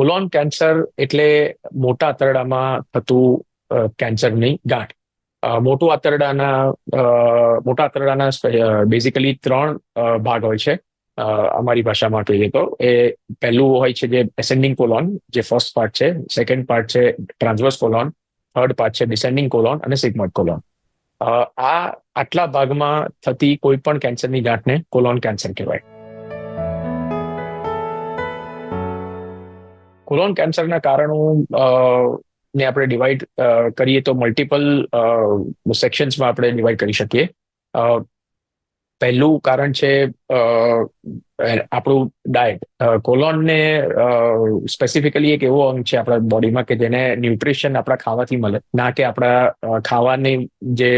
Colon cancer એટલે મોટા આંતરડામાં થતું કેન્સરની ગાંઠ. મોટું આંતરડાના મોટા આંતરડાના બેઝિકલી ત્રણ ભાગ હોય છે. અમારી ભાષામાં કહીએ તો. એ પહેલું હોય છે જે એસેન્ડિંગ કોલોન જે ફર્સ્ટ પાર્ટ છે. સેકન્ડ પાર્ટ છે ટ્રાન્સવર્સ કોલોન થર્ડ પાર્ટ છે ડિસેન્ડિંગ કોલોન અને સિગ્મોઇડ કોલોન આ આટલા ભાગમાં થતી કોઈ પણ કેન્સરની ગાંઠને કોલોન કેન્સર કહેવાય. કોલોન કેન્સરના કારણો ને આપણે ડિવાઈડ કરીએ તો મલ્ટિપલ સેક્શન્સમાં આપણે ડિવાઈડ કરી શકીએ. પહેલું કારણ છે આપણું ડાયટ કોલોનને સ્પેસિફિકલી એક એવો અંગ છે આપણા બોડીમાં કે જેને ન્યુટ્રિશન આપણા ખાવાથી મળે. ના કે આપણા ખાવાની જે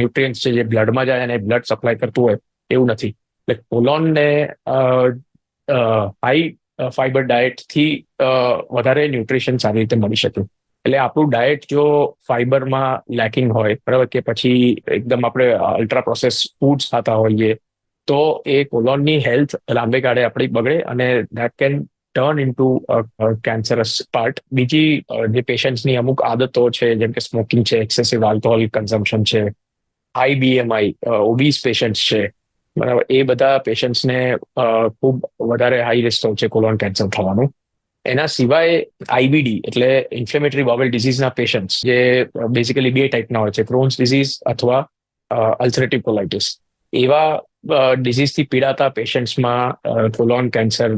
ન્યુટ્રિયન્સ છે જે બ્લડમાં જાય અને બ્લડ સપ્લાય કરતું હોય, એવું નથી. એટલે કોલોનને હાઈ ફાઈબર ડાયટથી વધારે ન્યુટ્રિશન સારી રીતે મળી શકે. એટલે આપણું ડાયટ જો ફાઈબરમાં લેકિંગ હોય, બરાબર, કે પછી એકદમ આપણે અલ્ટ્રા પ્રોસેસ ફૂડ્સ ખાતા હોઈએ, તો એ કોલોનની હેલ્થ લાંબે ગાળે આપણી બગડે અને that can turn into cancerous part બીજી જે પેશન્ટ્સની અમુક આદતો છે, જેમ કે સ્મોકિંગ છે એક્સેસિવ આલ્કોહોલ કન્ઝમ્પશન છે હાઈ બીએમઆઈ ઓબીસ પેશન્ટ્સ છે બરાબર. એ બધા પેશન્ટ્સને ખૂબ વધારે હાઈ રિસ્ક હોય છે કોલોન કેન્સર થવાનું. એના સિવાય આઈબીડી એટલે ઇન્ફ્લેમેટરી બાવેલ ડિઝીઝના પેશન્ટ્સ જે બેઝિકલી બે ટાઈપના હોય છે ક્રોન્સ ડિઝીઝ અથવા અલ્સરેટિવ કોલાઇટિસ એવા ડિઝીઝથી પીડાતા પેશન્ટ્સમાં કોલોન કેન્સર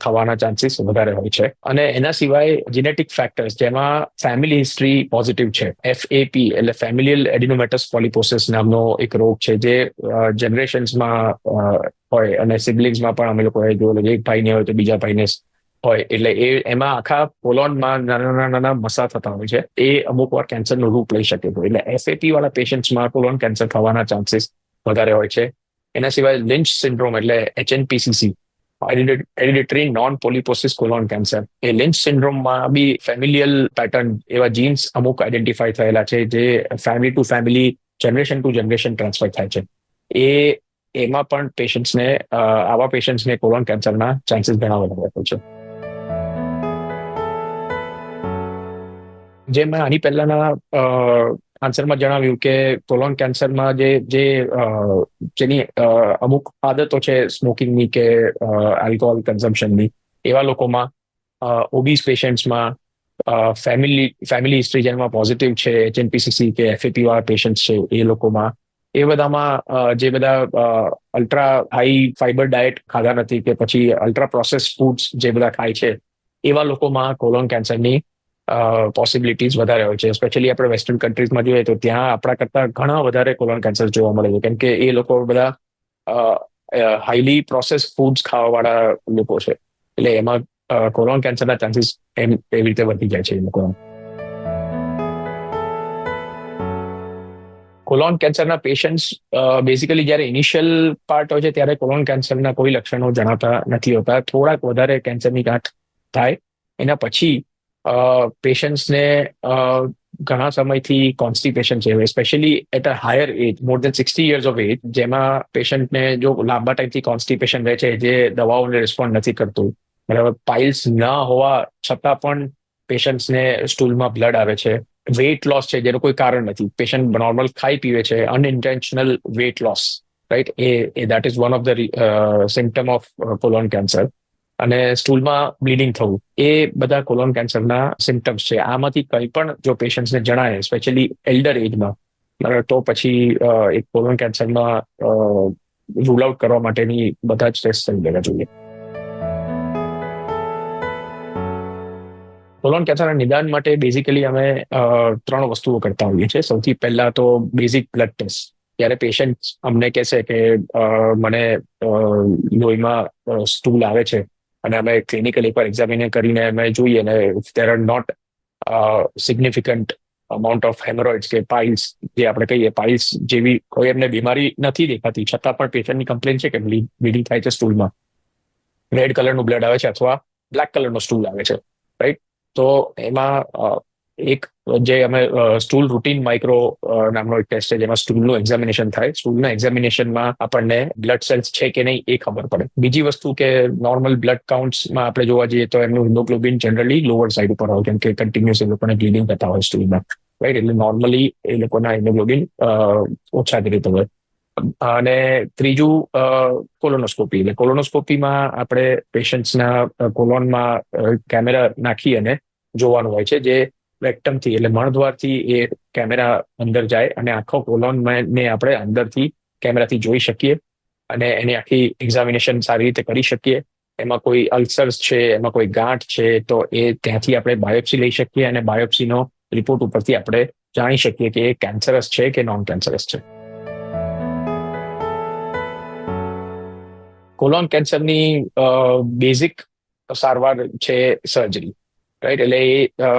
થવાના ચાન્સીસ વધારે હોય છે. અને એના સિવાય જીનેટિક ફેક્ટર્સ જેમાં ફેમિલી હિસ્ટ્રી પોઝિટિવ છે. એફએપી એટલે ફેમિલિયલ એડિનોમેટસ પોલિપોસિસ નામનો એક રોગ છે જે જનરેશન્સમાં હોય અને સિબ્લિંગ્સમાં પણ અમે લોકોએ જોયેલો એક ભાઈને હોય તો બીજા ભાઈને હોય. એટલે એ, એમાં આખા પોલોનમાં નાના નાના નાના મસા થતા હોય છે. એ અમુક વાર કેન્સરનું રૂપ લઈ શકે છે. એટલે એફએપી વાળા પેશન્ટ્સમાં કોલોન કેન્સર થવાના ચાન્સીસ વધારે હોય છે. એના સિવાય લિન્ચ સિન્ડ્રોમ એટલે HNPCC hereditary non polyposis colon cancer એ લિન્ચ સિન્ડ્રોમમાં બી ફેમિલિયલ પેટર્ન એવા જીન્સ અમુક આઈડેન્ટિફાઈ થયેલા છે, જે family to family generation to generation transfer થાય છે. એ, એમાં પણ પેશન્ટ્સને આવા પેશન્ટ્સને કોલોન કેન્સરના ચાન્સીસ ઘણા વધારે હોય છે. જે મેં આની પહેલાના આન્સરમાં જણાવ્યું કે કોલોન કેન્સરમાં જે જે જેની અમુક આદતો છે સ્મોકિંગની કે આલ્કોહોલ કન્ઝમ્પશનની એવા લોકોમાં ઓબીસ પેશન્ટ્સમાં ફેમિલી ફેમિલી હિસ્ટ્રી જેમાં પોઝિટિવ છે એચએનપીસીસી કે એફએપી વાળા પેશન્ટ છે, એ લોકોમાં, એ બધામાં જે બધા અલ્ટ્રા હાઈ ફાઈબર ડાયટ ખાધા નથી કે પછી અલ્ટ્રા પ્રોસેસ ફૂડ્સ જે બધા ખાય છે, એવા લોકોમાં કોલોન કેન્સરની પોસિબિલિટીઝ વધારે હોય છે. સ્પેશિયલી આપણે વેસ્ટર્ન કન્ટ્રીઝમાં જોઈએ તો ત્યાં આપણા કરતાં ઘણા વધારે કોલોન કેન્સર જોવા મળે છે. કેમ કે એ લોકો બધા હાઈલી પ્રોસેસ ફૂડ્સ ખાવાવાળા લોકો છે. એટલે એમાં કોલોન કેન્સરના ચાન્સીસ એમ, એવી રીતે વધી જાય છે એ લોકોના. કોલોન કેન્સરના પેશન્ટ્સ બેઝિકલી જ્યારે ઇનિશિયલ પાર્ટ હોય છે ત્યારે કોલોન કેન્સરના કોઈ લક્ષણો જણાતા નથી હોતા. થોડાક વધારે કેન્સરની ગાંઠ થાય. એના પછી પેશન્ટ્સને ઘણા સમયથી કોન્સ્ટિપેશન છે. Specially at a higher age more than sixty years of age જેમાં પેશન્ટને જો લાંબા ટાઈમથી કોન્સ્ટિપેશન રહે છે, જે દવાઓને રિસ્પોન્ડ નથી કરતું. બરાબર? પાઇલ્સ ન હોવા છતાં પણ પેશન્ટ્સને સ્ટૂલમાં બ્લડ આવે છે. વેઇટ લોસ છે, જેનું કોઈ કારણ નથી. પેશન્ટ નોર્મલ ખાઈ પીવે છે unintentional weight loss right A that is one of the symptom of colon cancer અને સ્ટૂલમાં બ્લીડિંગ થવું, એ બધા કોલોન કેન્સરના સિમ્ટમ્સ છે. આમાંથી કંઈ પણ જો પેશન્ટ્સને જણાય સ્પેશિયલી એલ્ડર એજમાં તો પછી એક કોલોન કેન્સરમાં રૂલ આઉટ કરવા માટેની બધા જ ટેસ્ટ થઈ લેવા જોઈએ. કોલોન કેન્સરના નિદાન માટે બેઝિકલી અમે ત્રણ વસ્તુઓ કરતા હોઈએ છીએ. સૌથી પહેલા તો બેઝિક બ્લડ ટેસ્ટ ત્યારે પેશન્ટ અમને કહેશે કે મને લોહીમાં સ્ટૂલ આવે છે. અને અમે ક્લિનિકલ એકવાર એક્ઝામિને કરીને અમે જોઈએ અને there are not significant amount of haemorrhoids કે પાઇલ્સ જે આપણે કહીએ પાઇલ્સ જેવી કોઈ એમને બીમારી નથી દેખાતી, છતાં પણ પેશન્ટની કમ્પ્લેન છે કે બ્લીડિંગ થાય છે સ્ટૂલમાં રેડ કલરનું બ્લડ આવે છે અથવા બ્લેક કલરનો સ્ટૂલ આવે છે રાઈટ તો એમાં એક જે અમે સ્ટૂલ રૂટીન માઇક્રો નામનો એક ટેસ્ટ છે જેમાં સ્ટૂલનું એક્ઝામિનેશન થાય. સ્ટૂલના એક્ઝામિનેશનમાં આપણને બ્લડ સેલ્સ છે કે નહીં એ ખબર પડે. બીજી વસ્તુ કે નોર્મલ બ્લડ કાઉન્ટ્સમાં આપણે જોવા જઈએ તો એમનું હિમોગ્લોબિન જનરલી લોઅર સાઈડ ઉપર હોય, કેમ કે કન્ટિન્યુઅસ એ લોકોને બ્લીડિંગ થતા હોય સ્ટૂલમાં રાઈટ એટલે નોર્મલી એ લોકોના હિમોગ્લોબિન ઓછા જ રીતે હોય. અને ત્રીજું કોલોનોસ્કોપી એટલે કોલોનોસ્કોપીમાં આપણે પેશન્ટ્સના કોલોનમાં કેમેરા નાખી અને જોવાનું હોય છે જે રેક્ટમથી એટલે મણદ્વારથી એ કેમેરા અંદર જાય અને આખો કોલોન ને આપણે અંદરથી કેમેરાથી જોઈ શકીએ અને એની આખી એક્ઝામિનેશન સારી રીતે કરી શકીએ. એમાં કોઈ અલ્સર્સ છે, એમાં કોઈ ગાંઠ છે, તો એ ત્યાંથી આપણે બાયોપ્સી લઈ શકીએ અને બાયોપ્સીનો રિપોર્ટ ઉપરથી આપણે જાણી શકીએ કે એ કેન્સરસ છે કે નોન કેન્સરસ છે કોલોન કેન્સરની બેઝિક સારવાર છે સર્જરી રાઈટ એટલે a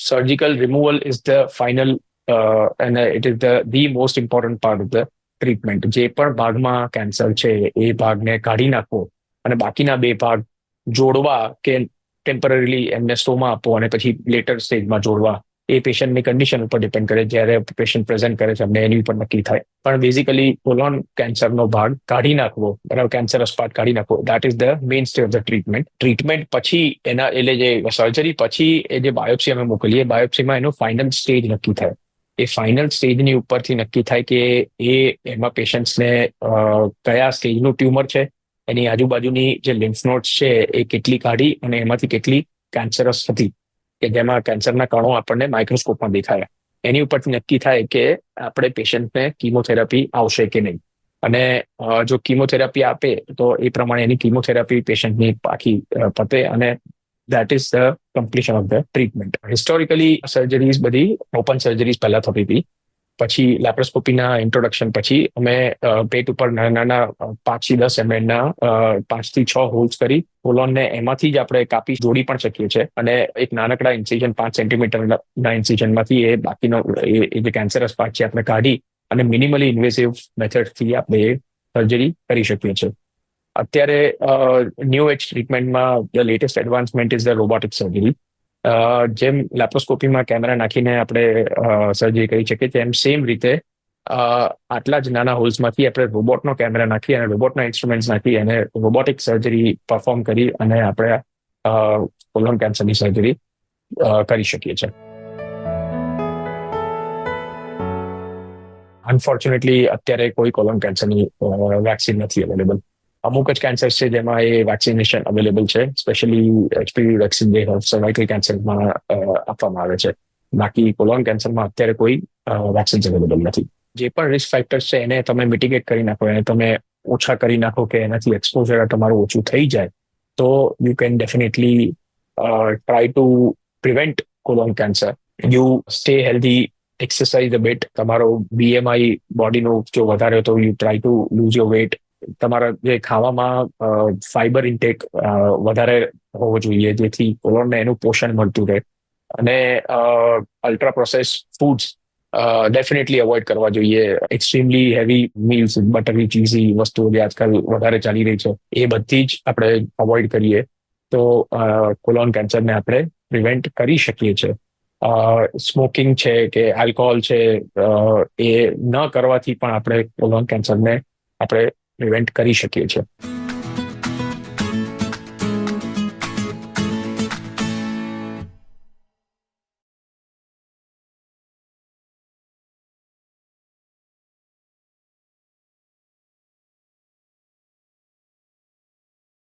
surgical removal is the final અને it is the the most important part of the treatment જે પણ ભાગમાં કેન્સર છે એ ભાગને કાઢી નાખવો અને બાકીના બે ભાગ જોડવા કે ટેમ્પરરીલી એમને સ્ટોમાં આપવો અને પછી લેટર સ્ટેજમાં જોડવા એ પેશન્ટની કન્ડિશન ઉપર ડિપેન્ડ કરે. જ્યારે પેશન્ટ પ્રેઝન્ટ કરે છે, અમને એની ઉપર નક્કી થાય. પણ બેઝિકલી કોલોન કેન્સરનો ભાગ કાઢી નાખવો, બરાબર? કેન્સરસ પાર્ટ કાઢી નાખવો. That is the mainstay of the treatment treatment પછી એના, એટલે જે સર્જરી પછી એ જે બાયોપ્સી અમે મોકલીએ બાયોપ્સીમાં એનો ફાઇનલ સ્ટેજ નક્કી થાય. એ ફાઇનલ સ્ટેજની ઉપરથી નક્કી થાય કે એ, એમાં પેશન્ટ્સને કયા સ્ટેજનું ટ્યુમર છે, એની આજુબાજુની જે લિમ્ફ નોટ્સ છે, એ કેટલી કાઢી અને એમાંથી કેટલી કેન્સરસ હતી. કે જેમાં કેન્સરના કણો આપણને માઇક્રોસ્કોપમાં દેખાયા. એની ઉપરથી નક્કી થાય કે આપણે પેશન્ટને કીમોથેરાપી આવશે કે નહીં. અને જો કીમોથેરાપી આપે, તો એ પ્રમાણે એની કીમોથેરાપી પેશન્ટની પાકી પતે અને that is the completion of the treatment historically surgeries બધી ઓપન સર્જરીઝ પહેલા થતી હતી. પછી લેપ્રોસ્કોપીના ઇન્ટ્રોડક્શન પછી અમે પેટ ઉપર નાના નાના પાંચથી દસ એમએલના પાંચથી છ હોલ્સ કરી કોલોનને એમાંથી જ આપણે કાપી જોડી પણ શકીએ છીએ. અને એક નાનકડા ઇન્સિઝન પાંચ સેન્ટીમીટરના ઇન્સિઝનમાંથી એ બાકીનો, એ જે કેન્સરસ પાર્ટ છે આપણે કાઢી અને મિનિમલી ઇન્વેસિવ મેથડથી આપણે એ સર્જરી કરી શકીએ છીએ. અત્યારે new age ટ્રીટમેન્ટમાં the latest advancement is the robotic surgery જેમ લેપ્રોસ્કોપીમાં કેમેરા નાખીને આપણે સર્જરી કરી શકીએ તેમ સેમ રીતે આટલા જ નાના હોલ્સમાંથી આપણે રોબોટનો કેમેરા નાખી અને રોબોટના ઇન્સ્ટ્રુમેન્ટ્સ નાખી અને રોબોટિક સર્જરી પરફોર્મ કરી અને આપણે કોલોન કેન્સરની સર્જરી કરી શકીએ છીએ. અનફોર્ચ્યુનેટલી અત્યારે કોઈ કોલોન કેન્સરની વેક્સિન નથી અવેલેબલ અમુક જ કેન્સર છે જેમાં એ વેક્સિનેશન અવેલેબલ છે. સ્પેશિયલી એચપીવી વેક્સિન જે સર્વાઇકલ કેન્સરમાં આપવામાં આવે છે. બાકી કોલોન કેન્સરમાં અત્યારે કોઈ વેક્સિન અવેલેબલ નથી. જે પણ રિસ્ક ફેક્ટર્સ છે એને તમે મિટિગેટ કરી નાખો, એને તમે ઓછા કરી નાખો કે એનાથી એક્સપોઝર તમારું ઓછું થઈ જાય, તો you can definitely try to prevent colon cancer you stay healthy exercise a bit તમારો બીએમઆઈ બોડીનો જો વધારે તો you try to lose your weight તમારા જે ખાવામાં ફાઈબર ઇન્ટેક વધારે હોવો જોઈએ, જેથી કોલોનને એનું પોષણ મળતું રહે. અને ultra process foods definitely avoid કરવા જોઈએ. Extremely heavy meals buttery cheesy વસ્તુઓ જે આજકાલ વધારે ચાલી રહી છે, એ બધી જ આપણે અવોઇડ કરીએ તો કોલોન કેન્સરને આપણે પ્રિવેન્ટ કરી શકીએ છીએ. સ્મોકિંગ છે કે આલ્કોહોલ છે એ ન કરવાથી પણ આપણે કોલોન કેન્સરને આપણે પ્રિવેન્ટ કરી શકીએ છીએ.